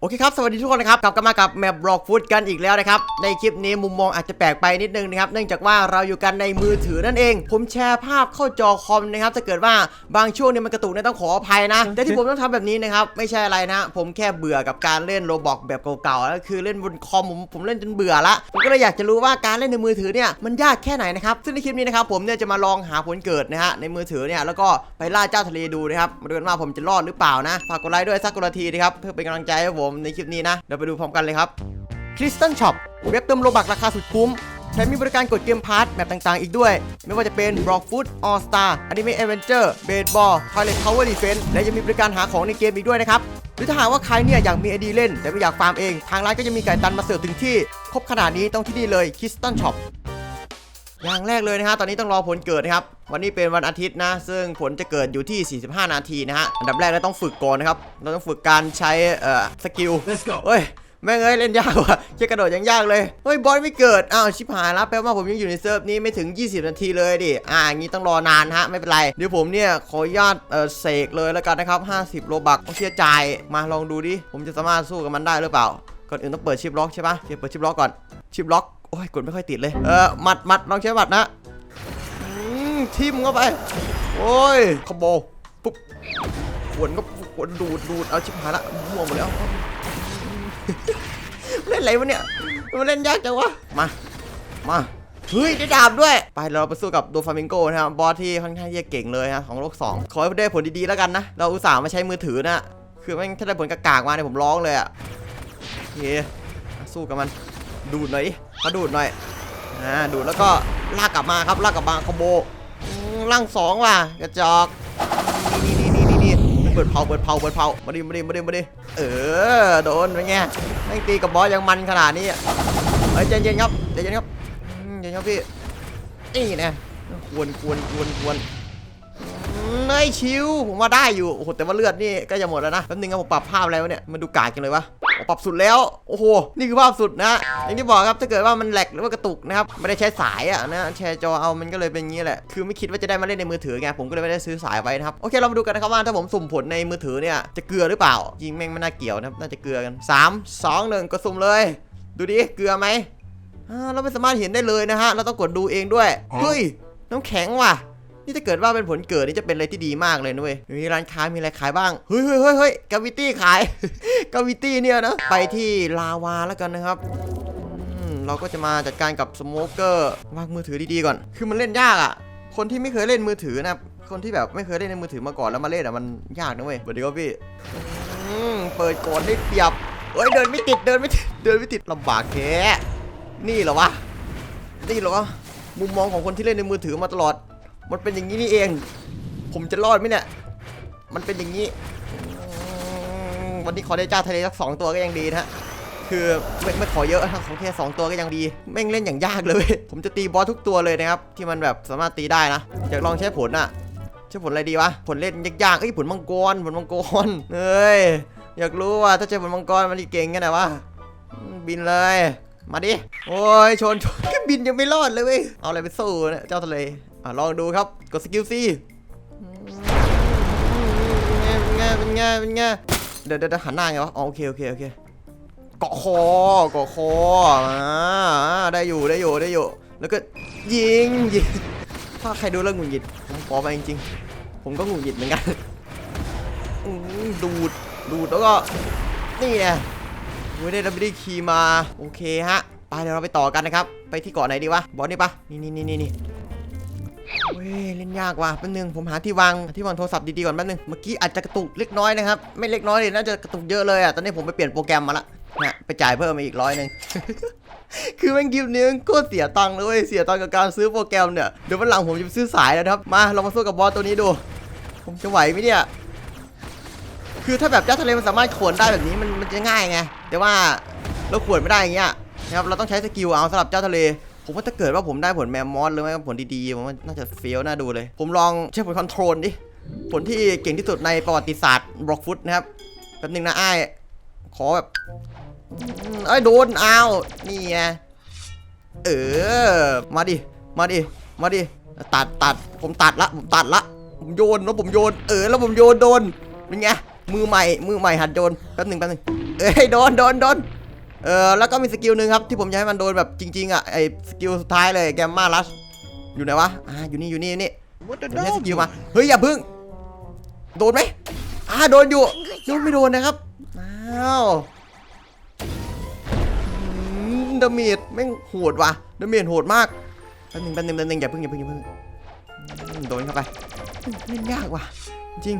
โอเคครับ สวัสดีทุกคนนะครับ กลับกันมากับแมปบล็อกฟุตกันอีกแล้วนะครับ ในคลิปนี้มุมมองอาจจะแปลกไปนิดนึงนะครับ เนื่องจากว่าเราอยู่กันในมือถือนั่นเอง ผมแชร์ภาพเข้าจอคอมนะครับ ถ้าเกิดว่าบางช่วงเนี่ยมันกระตุกเนี่ยต้องขออภัยนะ แต่ที่ผมต้องทำแบบนี้นะครับ ไม่ใช่อะไรนะ ผมแค่เบื่อกับการเล่นโรบอกแบบเก่าๆแล้วคือเล่นบนคอมผมผมเล่นจนเบื่อละ ผมก็เลยอยากจะรู้ว่าการเล่นในมือถือเนี่ยมันยากแค่ไหนนะครับ ซึ่งในคลิปนี้นะครับผมเนี่ยจะมาลองหาผลเกิดนะฮะในมือถือเนี่ยแล้วก็ไปล่าเจ้าทะเลดูนะครับมาดูกันว่าผมจะรอดหรือเปล่านะฝากกดไลค์ด้วยสักกดนาทีนะครับเพื่อเป็นกำลังใจให้ผมในคลิปนี้นะ เดี๋ยวไปดูพร้อมกันเลยครับคริสตันช็อปเว็บเติมโลบักราคาสุดคุ้มแถมมีบริการกดเกมพาร์ทแบบต่างๆ อีกด้วย ไม่ว่าจะเป็น b ล็อกฟุตออสตาอนิเมะเอเวนเจอร์เบสบอลทอยเลททาวเวอร์ดีเฟนและยังมีบริการหาของในเกมอีกด้วยนะครับ หรือถ้าหากว่าใครเนี่ยอยากมีไอดีเล่น แต่ไม่อยากฟาร์มเอง ทางร้านก็จะมีไก่ตันมาเสิร์ฟถึงที่ ครบขนาดนี้ต้องที่นี่เลยคริสตันช็ อปอย่างแรกเลยนะฮะตอนนี้ต้องรอผลเกิดนะครับ วันนี้เป็นวันอาทิตย์นะ ซึ่งผลจะเกิดอยู่ที่ 45 นาทีนะฮะ อันดับแรกเราต้องฝึกก่อนนะครับ เราต้องฝึกการใช้เอ่อสกิล Let's go เฮ้ยแม่งเอ้ยเล่นยากว่ะแค่กระโดดยังยากเลย เฮ้ยบอลไม่เกิด อ้าวชิบหายแล้วแปลว่าผมยังอยู่ในเซิร์ฟนี้ไม่ถึง 20 นาทีเลยดิ อ่าอย่างนี้ต้องรอนานฮะไม่เป็นไร เดี๋ยวผมเนี่ยขออนุญาตเอ่อเสกเลยแล้วกันนะครับ 50 โลบักต้องเชียร์จ่ายมาลองดูดิ ผมจะสามารถสู้กับมันได้หรือเปล่า ก่อนอื่นต้องเปิดชิปล็อกใช่ปะเดี๋ยวเปิดชิปล็อกก่อน ชิปล็อก โอ้ยกดไม่ค่อยติดเลย เออหมัดหมัดลองใช้หมัดนะทิมเข้าไป โอ้ยคอมโบปุ๊บขวนก็ขวนดูดดูดเอาชิบหายละม่วหมดแล้ว เล่นอะไรวะเนี่ยมันเล่นยากจังวะ มา มาเฮ้ยได้ดาบด้วย ไปเราไปสู้กับโดฟามิงโกนะครับบอสที่ค่อนข้างจะเก่งเลยฮะของโลก 2 ขอให้ได้ผลดีๆแล้วกันนะ เราอุตส่าห์มาใช้มือถือนะคือแม่งถ้าได้ผลกากากๆมาเนี่ยผมร้องเลยอะโอเคสู้กับมันดูดหน่อย ดิมาดูดหน่อยอ่าดูดแล้วก็ลากกลับมาครับลากกลับมาคอมโบล่างสองว่ะกระจอกนี่นี่นี่นี่นี่เปิดเผาเปิดเผาเปิดเผามาดิมาดิมาดิมาดิเออโดนเป็นไงแม่งตีกับบอสยังมันขนาดนี้เฮ้ยใจเย็นครับใจเย็นครับใจเย็นครับพี่นี่นะควรควรควรควรอืมเฮ้ยชิวผมว่าได้อยู่โอ้โหแต่ว่าเลือดนี่ก็จะหมดแล้วนะแป๊บนึงครับผมปรับภาพอะไรวะเนี่ยมันดูกากจังเลยวะ ปรับสุดแล้ว โอ้โห นี่คือภาพสุดนะอย่างที่บอกครับ ถ้าเกิดว่ามันแหลกหรือว่ากระตุกนะครับ ไม่ได้ใช้สายอะนะ แชร์จอเอา มันก็เลยเป็นอย่างนี้แหละ คือไม่คิดว่าจะได้มาเล่นในมือถือไง ผมก็เลยไม่ได้ซื้อสายไว้นะครับ โอเค เรามาดูกันนะครับว่าถ้าผมสุ่มผลในมือถือเนี่ย จะเกลือหรือเปล่ายิงแม่งไม่น่าเกี่ยวนะครับน่าจะเกลือกัน 3 2 1 ก็สุ่มเลย ดูดิ เกลือไหมอ่าเราไม่สามารถเห็นได้เลยนะฮะ เราต้องกดดูเองด้วย เฮ้ย น้ำแข็งว่ะ นี่ถ้าเกิดว่าเป็นผลเกิดนี่จะเป็นอะไรที่ดีมากเลยนะเว้ยมีร้านค้ามีอะไรขายบ้าง เฮ้ยเฮ้ยเฮ้ยเฮ้ยกาวิตี้ขายกาวิตี้เนี่ยนะ ไปที่ลาวาแล้วกันนะครับเราก็จะมาจัดการกับสโมเกอร์วางมือถือดีๆก่อน คือมันเล่นยากอะ คนที่ไม่เคยเล่นมือถือนะ คนที่แบบไม่เคยเล่นในมือถือมาก่อนแล้วมาเล่นอะมันยากนะเว้ยสวัสดีครับพี่เปิดก่อนได้เปรียบเฮ้ยเดินไม่ติดเดินไม่ติดเดินไม่ติดลำบากแค่นี่เหรอวะ นี่เหรอมุมมองของคนที่เล่นในมือถือมาตลอด มันเป็นอย่างนี้นี่เอง ผมจะรอดไหมเนี่ย มันเป็นอย่างนี้ วันนี้ขอได้จ้าทะเลสักสองตัวก็ยังดีนะฮะ คือไม่ไม่ขอเยอะขอแค่สองตัวก็ยังดี แม่งเล่นอย่างยากเลย ผมจะตีบอสทุกตัวเลยนะครับ ที่มันแบบสามารถตีได้นะ อยากลองใช้ผลอะใช้ผลอะไรดีวะ ผลเล่นยากๆเอ้ยผลมังกร ผลมังกร เฮ้ย อยากรู้ว่าถ้าใช้ผลมังกรมันจะเก่งแค่ไหนวะ บินเลยมาดิ โอ้ยชนชนบินยังไม่รอดเลยเว้ย เอาอะไรไปสู้เนี่ยเจ้าทะเล อะลองดูครับ กดสกิลซีเป็นไงเป็นไงเป็นไงเดี๋ยวเดี๋ยวหันหน้าไงวะอ๋อโอเคโอเคโอเคเกาะคอเกาะคออ่าได้อยู่ได้อยู่ได้อยู่ แล้วก็ยิงยิงถ้าใครดูแล้วหงุดหงิดผมขอไปจริงๆ ผมก็หงุดหงิดเหมือนกันดูดดูดแล้วก็นี่ไงไม่ได้ดับเบิลคีมาโอเคฮะไปเดี๋ยวเราไปต่อกันนะครับ ไปที่เกาะไหนดีวะบอสนี่ปะนี่นี่นี่นี่ เว้ยเล่นยากว่ะแป๊บนึงผมหาที่วางที่วางโทรศัพท์ดีๆก่อนแป๊บนึงเมื่อกี้อาจจะกระตุกเล็กน้อยนะครับไม่เล็กน้อยเลยน่าจะกระตุกเยอะเลยอะตอนนี้ผมไปเปลี่ยนโปรแกรมมาละเนี่ยไปจ่ายเพิ่มมาอีกร้อยหนึ่งคือแม่งกิฟต์นี้มันโคตรเสียตังค์เลยเสียตังค์กับการซื้อโปรแกรมเนี่ยเดี๋ยววันหลังผมจะไปซื้อสายแล้วนะครับมาเรามาสู้กับบอสตัวนี้ดู ผมจะไหวไหมเนี่ยคือถ้าแบบเจ้าทะเลมันสามารถขวนได้แบบนี้มันมันจะง่ายไงแต่ว่าเราขวนไม่ได้อย่างเงี้ยนะครับเราต้องใช้สกิลเอาสำหรับเจ้าทะเล ผมว่าถ้าเกิดว่าผมได้ผลแมมมอสหรือไม่ก็ผลดีๆผมว่าน่าจะเฟี้ยวน่าดูเลย ผมลองใช้ผลคอนโทรลดิผลที่เก่งที่สุดในประวัติศาสตร์บล็อกฟุตนะครับแป๊บนึงนะไอ้ายขอแบบอืมเอ้ยโดนอ้าวนี่ไงเออมาดิมาดิมาดิตัดตัดผมตัดละผมตัดละผมโยนแล้วผมโยน เออแล้วผมโยนโดนเป็นไงมือใหม่มือใหม่หัดโยนแป๊บหนึ่งแป๊บหนึ่งเอ้ยโดนโดนโดน เออแล้วก็มีสกิลหนึ่งครับที่ผมอยากให้มันโดนแบบจริงๆอะไอสกิลสุดท้ายเลยแกมมาลัชอยู่ไหนวะอ่าอยู่นี่อยู่นี่อยู่นี่ What the ผมใช้ส dog? กิลมาเฮ้ยอย่าพึ่ง โดนไหมอ่าโดนอยู่โดนไม่โดนนะครับอ้าวดาเมจแม่งโหดว่ะดาเมจโหดมากแป๊บนึงแป๊บนึงแป๊บนึงอย่าพึ่งอย่าพึ่งอย่าพึ่งอืมโดนเข้าไปเล่นยากว่ะจริง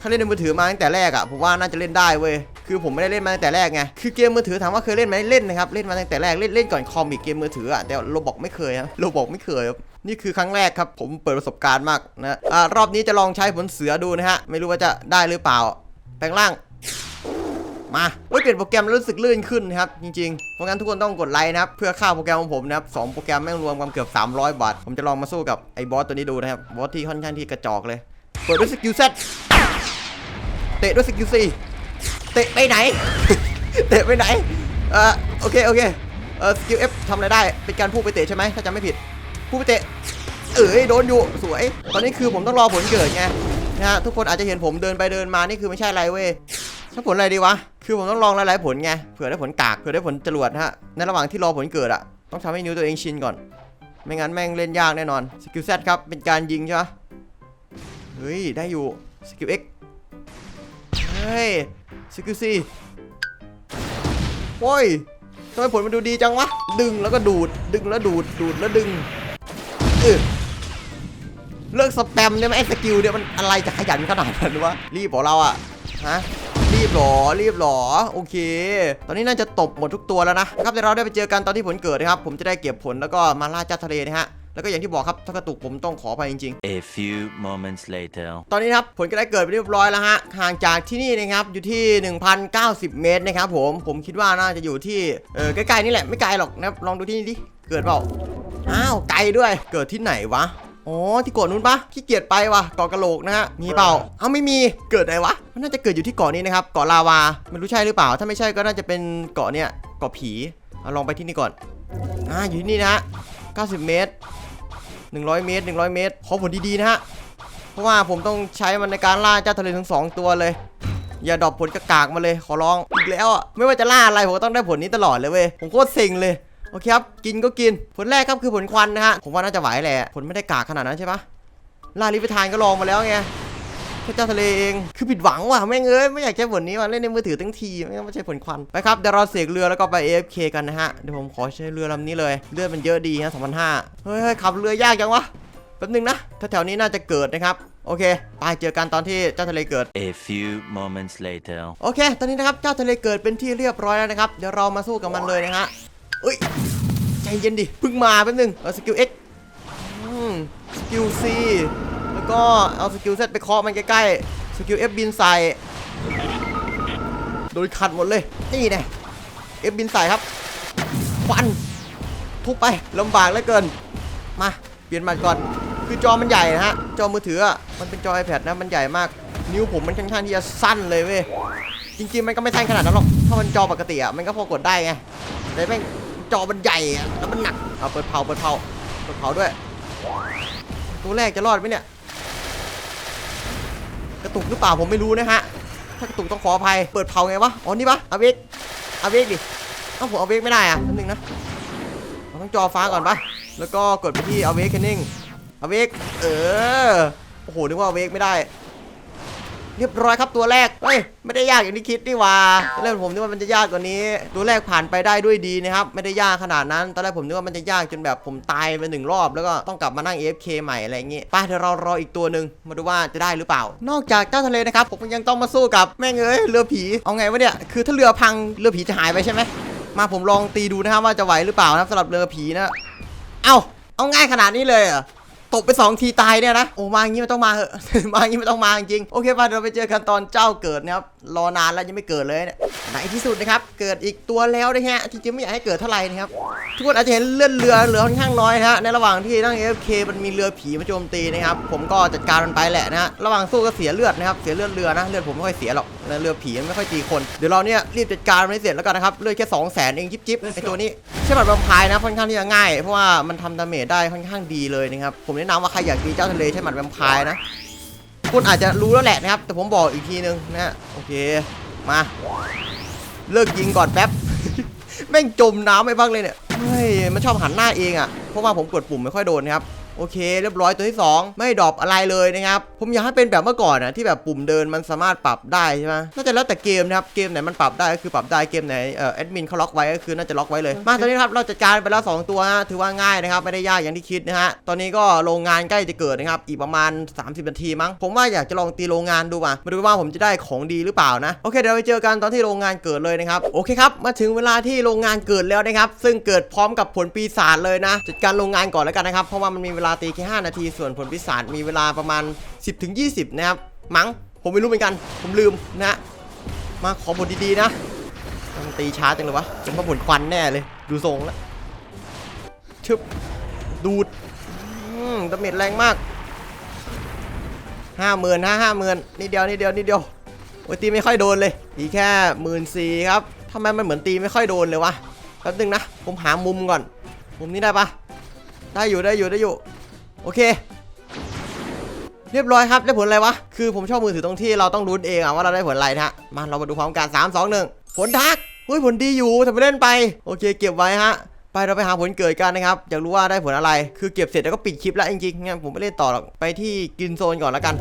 ถ้าเล่นในมือถือมาตั้งแต่แรกอะผมว่าน่าจะเล่นได้เว้ย คือผมไม่ได้เล่นมาตั้งแต่แรกไงคือเกมมือถือถามว่าเคยเล่นไหมเล่นนะครับเล่นมาตั้งแต่แรกเล่นเล่นก่อนคอมอีกเกมมือถืออะแต่โรบอกไม่เคยครับโรบอกไม่เคยครับนี่คือครั้งแรกครับ ผมเปิดประสบการณ์มากนะอ่ารอบนี้จะลองใช้ผลเสือดูนะฮะไม่รู้ว่าจะได้หรือเปล่า แปลงร่างมาเฮ้ยเปลี่ยนโปรแกรมแล้วรู้สึกลื่นขึ้นนะครับ จริงๆ เพราะงั้นทุกคนต้องกดไลค์นะครับ เพื่อค่าโปรแกรมของผมนะครับสองโปรแกรมแม่งรวมกันเกือบ 300 บาท ผมจะลองมาสู้กับไอ้บอสตัวนี้ดูนะครับ บอสที่ค่อนข้างที่กระจอกเลย เปิดด้วยสกิลเซตเตะด้วยสกิลซี เตะไปไหน เตะไปไหนเออโอเคโอเคเออสกิลเอฟทำอะไรได้ เป็นการพุ่งไปเตะใช่ไหมถ้าจำไม่ผิดพุ่งไปเตะ เอ้ยโดนอยู่สวย ตอนนี้คือผมต้องรอผลเกิดไงนะฮะทุกคนอาจจะเห็นผมเดินไปเดินมานี่คือไม่ใช่อะไรเว้ยถ้าผลอะไรดีวะ คือผมต้องลองหลายๆผลไงเผื่อได้ผลกากเผื่อได้ผลจรวดฮะในระหว่างที่รอผลเกิดอะต้องทำให้นิ้วตัวเองชินก่อน ไม่งั้นแม่งเล่นยากแน่นอนสกิล Z ครับเป็นการยิงใช่ปะเฮ้ยได้อยู่สกิล X เฮ้ย สกิล C โอ้ยทำไมผลมันดูดีจังวะ ดึงแล้วก็ดูด ดึงแล้วดูด ดูดแล้วดึงเออเลิกสแปมเนี่ยไหมไอ้สกิลเนี่ยมันอะไรจะขยันขนาดนั้นวะ รีบของเราอะฮะรีบหรอ รีบหรอ โอเค ตอนนี้น่าจะตบหมดทุกตัวแล้วนะครับเดี๋ยวเราได้ไปเจอกันตอนที่ผลเกิดนะครับ ผมจะได้เก็บผลแล้วก็มาล่าจัดทะเลนะฮะ แล้วก็อย่างที่บอกครับถ้ากระตุกผมต้องขอไปจริง A few moments later. ๆตอนนี้นะครับผลก็ได้เกิดไปเรียบร้อยแล้วฮะห่างจากที่นี่นะครับอยู่ที่ 1,090 เมตรนะครับผมผมคิดว่าน่าจะอยู่ที่เออใกล้ๆนี่แหละไม่ไกลหรอกนะครับลองดูที่นี่ดิเกิดเปล่าอ้าวไกลด้วยเกิดที่ไหนวะอ๋อที่เกาะนู้นปะขี้เกียจไปว่ะเกาะกะโหลกนะฮะมีเปล่าเอ้าไม่มีเกิดไหนวะมันน่าจะเกิดอยู่ที่เกาะนี้นะครับเกาะลาวาไม่รู้ใช่หรือเปล่า ถ้าไม่ใช่ก็น่าจะเป็นเกาะเนี้ยเกาะผีเอาลองไปที่นี่ก่อนอ่าอยู่ที่นี่นะฮะ90 เมตร 100 เมตร 100 เมตร ขอผลดีๆนะฮะ เพราะว่าผมต้องใช้มันในการล่าเจ้าทะเลทั้งสองตัวเลย อย่าดรอปผลกระกากมาเลย ขอร้อง อีกแล้วอะ ไม่ว่าจะล่าอะไรผมก็ต้องได้ผลนี้ตลอดเลยเว้ย ผมโคตรเซ็งเลย โอเคครับ กินก็กิน ผลแรกครับคือผลควันนะฮะ ผมว่าน่าจะไหวแหละ ผลไม่ได้กากขนาดนั้นใช่ปะล่าลิฟทานก็ลองมาแล้วไง แค่เจ้าทะเลเองคือผิดหวังว่ะแม่งเอ้ยไม่อยากใช้ผลนี้ว่ะเล่นในมือถือทั้งทีไม่งั้นไม่ใช่ผลควันไปครับเดี๋ยวเราเสกเรือแล้วก็ไป AFK กันนะฮะเดี๋ยวผมขอใช้เรือลำนี้เลยเลือดมันเยอะดีฮะ2,500เฮ้ยเฮ้ยขับเรือยากจังวะแป๊บนึงนะแถวๆนี้น่าจะเกิดนะครับโอเค ไปเจอกันตอนที่เจ้าทะเลเกิด A few moments later. โอเค ตอนนี้นะครับ เจ้าทะเลเกิดเป็นที่เรียบร้อยแล้วนะครับ เดี๋ยวเรามาสู้กับมันเลยนะฮะเอ้ย ใจเย็นดิ เพิ่งมาแป๊บนึง เอาสกิล X อืมสกิล C แล้วก็เอาสกิล Z ไปเคาะมันใกล้ๆ สกิล F บินใส่ โดนขัดหมดเลย นี่แน่ F บินใส่ครับฟัน ทุบไปลำบากเหลือเกิน มา เปลี่ยนมันก่อน คือจอมันใหญ่นะฮะ จอมือถือมันเป็นจอ iPad นะ มันใหญ่มาก นิ้วผมมันค่อนข้างที่จะสั้นเลยเว้ย จริงๆ มันก็ไม่สั้นขนาดนั้นหรอก ถ้ามันจอปกติอะ มันก็พอกดได้ไง แต่แม่งจอมันใหญ่แล้วมันหนัก เอาเปิดเผาเปิดเผาเปิดเผาด้วย ตัวแรกจะรอดไหมเนี่ย ระตุกหรือเปล่าผมไม่รู้นะฮะ ถ้ากระตุกต้องขออภัย เปิดเผาไงวะ อ๋อนี่ปะเอาเวกเอาเวกดิเอ้าผมเอาเวกไม่ได้อะนิดนึงนะเราต้องจอฟ้าก่อนปะแล้วก็กดไปที่เอาเวกแคนนิ่งเอาเออ โอ้โห นึกว่าเอาเวกไม่ได้ เรียบร้อยครับตัวแรก เฮ้ยไม่ได้ยากอย่างที่คิดนี่หว่าตอนแรกผมนึกว่ามันจะยากกว่านี้ตัวแรกผ่านไปได้ด้วยดีนะครับไม่ได้ยากขนาดนั้นตอนแรกผมนึกว่ามันจะยากจนแบบผมตายไปหนึ่งรอบแล้วก็ต้องกลับมานั่ง AFK ใหม่อะไรอย่างงี้ไปเดี๋ยวเรารออีกตัวหนึ่งมาดูว่าจะได้หรือเปล่า นอกจากเจ้าทะเลนะครับผมยังต้องมาสู้กับแม่งเอ้ยเรือผีเอาไงวะเนี่ยคือถ้าเรือพังเรือผีจะหายไปใช่ไหมมาผมลองตีดูนะครับว่าจะไหวหรือเปล่านะสำหรับเรือผีนะ เอ้าเอาง่ายขนาดนี้เลยเหรอ ตบไปสองทีตายเนี่ยนะโอ้มาอย่างงี้ไม่ต้องมาเหอะมาอย่างงี้ไม่ต้องมาจริงๆโอเคป่ะเราไปเจอกันตอนเจ้าเกิดนะครับรอนานแล้วยังไม่เกิดเลยเนี่ยในที่สุดนะครับเกิดอีกตัวแล้วนะฮะที่จริงไม่อยากให้เกิดเท่าไหร่นะครับทุกคนอาจจะเห็นเลื่อนเรือเหลือค่อนข้างน้อยนะฮะในระหว่างที่นั่ง AFK มันมีเรือผีมาโจมตีนะครับผมก็จัดการมันไปแหละนะฮะระหว่างสู้ก็เสียเลือดนะครับเสียเลือดเรือนะเลือดผมไม่ค่อยเสียหรอกแล้วเรือผีมันไม่ค่อยตีคน เดี๋ยวเราเนี่ยรีบจัดการมันให้เสร็จแล้วกันนะครับเลือดแค่2 0 0 0 0 0เองจิ๊บจิ๊บไอตัวนี้ใช่บัตรบัมพายนะค่อนข้างที่จะง่าย เพราะว่ามันทำดาเมจได้ค่อนข้างดีเลยนะครับผมแนะนำว่าใครอยากตีเจ้าทะเลใช้หมัดแวมไพร์นะคุณอาจจะรู้แล้วแหละนะครับ แต่ผมบอกอีกทีนึงนะฮะโอเคมา เลิกยิงก่อนแป๊บ แม่งจมน้ำไปบ้างเลยเนี่ยเฮ้ยมันชอบหันหน้าเองอะ่ะเพราะว่าผมกดปุ่มไม่ค่อยโดนนะครับ โอเค เรียบร้อยตัวที่ 2 ไม่ดรอปอะไรเลยนะครับ ผมอยากให้เป็นแบบเมื่อก่อนนะที่แบบปุ่มเดินมันสามารถปรับได้ใช่ไหมน่าจะแล้วแต่เกมนะครับเกมไหนมันปรับได้ก็คือปรับได้เกมไหนเอ่อแอดมินเขาล็อกไว้ก็คือน่าจะล็อกไว้เลยมาตอนนี้ครับเราจัดการไปแล้ว 2 ตัวฮะถือว่าง่ายนะครับไม่ได้ยากอย่างที่คิดนะฮะตอนนี้ก็โรงงานใกล้จะเกิดนะครับอีกประมาณ 30นาทีมั้งผมว่าอยากจะลองตีโรงงานดูมามาดูว่าผมจะได้ของดีหรือเปล่านะโอเคเดี๋ยวไปเจอกันตอนที่โรงงานเกิดเลยนะครับโอเคครับมาถึงเวลาที่โรงงานเกิดแล้วนะครับซึ่งเกิดพร้อมกับผลปีศาจเลยนะจัดการโรงงานก่อนแล้วกันนะครับเพราะว่ามันมีเวลาตีแค่ 5 นาที ส่วนผลปีศาจมีเวลาประมาณ 10ถึง20 นะครับ มั้ง ผมไม่รู้เหมือนกัน ผมลืมนะ มาขอผลดีๆนะมันตีช้าจังเลยวะเป็นเพราผลควันแน่เลย ดูทรงแล้วชึบ ดูดอืมดาเมจแรงมากห้าหมื่นห้าห้าหมื่นนิดเดียวนิดเดียวนิดเดียวโอ้ยตีไม่ค่อยโดนเลยตีแค่หมื่นสี่ครับทำไมมันเหมือนตีไม่ค่อยโดนเลยวะแป๊บนึงนะ ผมหามุมก่อน มุมนี้ได้ปะ ได้อยู่ได้อยู่ได้อยู่ โอเค เรียบร้อยครับได้ผลอะไรวะ คือผมชอบมือถือตรงที่เราต้องรู้นเองอะว่าเราได้ผลอะไรนะฮะ มาเรามาดูพร้อมกัน3 2 1ผลทักเฮ้ยผลดีอยู่ทำไปเล่นไป โอเค เก็บไว้ฮะไปเราไปหาผลเกิดกันนะครับอยากรู้ว่าได้ผลอะไร คือเก็บเสร็จแล้วก็ปิดคลิปแล้วจริงๆงั้นผมไม่เล่นต่อหรอกไปที่กินโซนก่อนแล้วกัน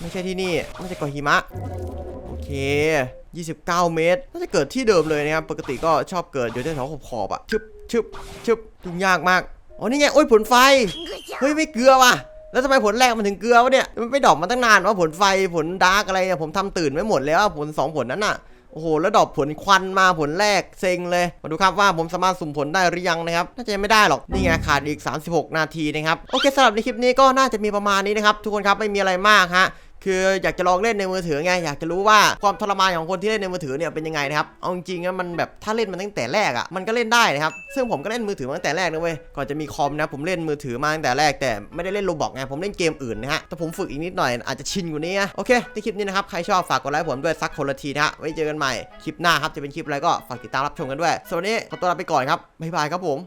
ไม่ใช่ที่นี่ไม่ใช่เกาะหิมะโอเค 29 เมตรน่าจะเกิดที่เดิมเลยนะครับปกติก็ชอบเกิดอยู่ที่แถวขอบๆอะชึบชึบชึบยุ่งยากมาก อ๋อนี่ไงโอ้ยผลไฟ เฮ้ยไม่เกลือว่ะ แล้วทำไมผลแรกมันถึงเกลือวะเนี่ย มันไม่ดรอกมาตั้งนานว่าผลไฟผลดาร์กอะไรอะผมทำตื่นไว้หมดแล้วอะผลสองผลนั้นน่ะโอ้โห แล้วดรอกผลควันมาผลแรกเซ็งเลย มาดูครับว่าผมสามารถสุ่มผลได้หรือยังนะครับ น่าจะยังไม่ได้หรอก นี่ไงขาดอีก 36 นาทีนะครับ โอเคสำหรับในคลิปนี้ก็น่าจะมีประมาณนี้นะครับทุกคนครับไม่มีอะไรมากฮะ คืออยากจะลองเล่นในมือถือไงอยากจะรู้ว่าความทรมานของคนที่เล่นในมือถือเนี่ยเป็นยังไงนะครับเอาจริงๆนะมันแบบถ้าเล่นมันตั้งแต่แรกอะ่ะมันก็เล่นได้นะครับซึ่งผมก็เล่นมือถือมาตั้งแต่แรกนะเว้ยก่อนจะมีคอมนะผมเล่นมือถือมาตั้งแต่แรกแต่ไม่ได้เล่นโรบอกไงผมเล่นเกมอื่นนะฮะแต่ผมฝึกอีกนิดหน่อยอาจจะชินกว่านี้นะโอเคในคลิปนี้นะครับใครชอบฝากกดไลค์ผมด้วยสักคนละทีนะฮะไว้เจอกันใหม่คลิปหน้าครับจะเป็นคลิปอะไรก็ฝากติดตามรับชมกันด้วยสำหรับวันนี้ขอตัวลาไปก่อนครับบ๊ายบายครับผม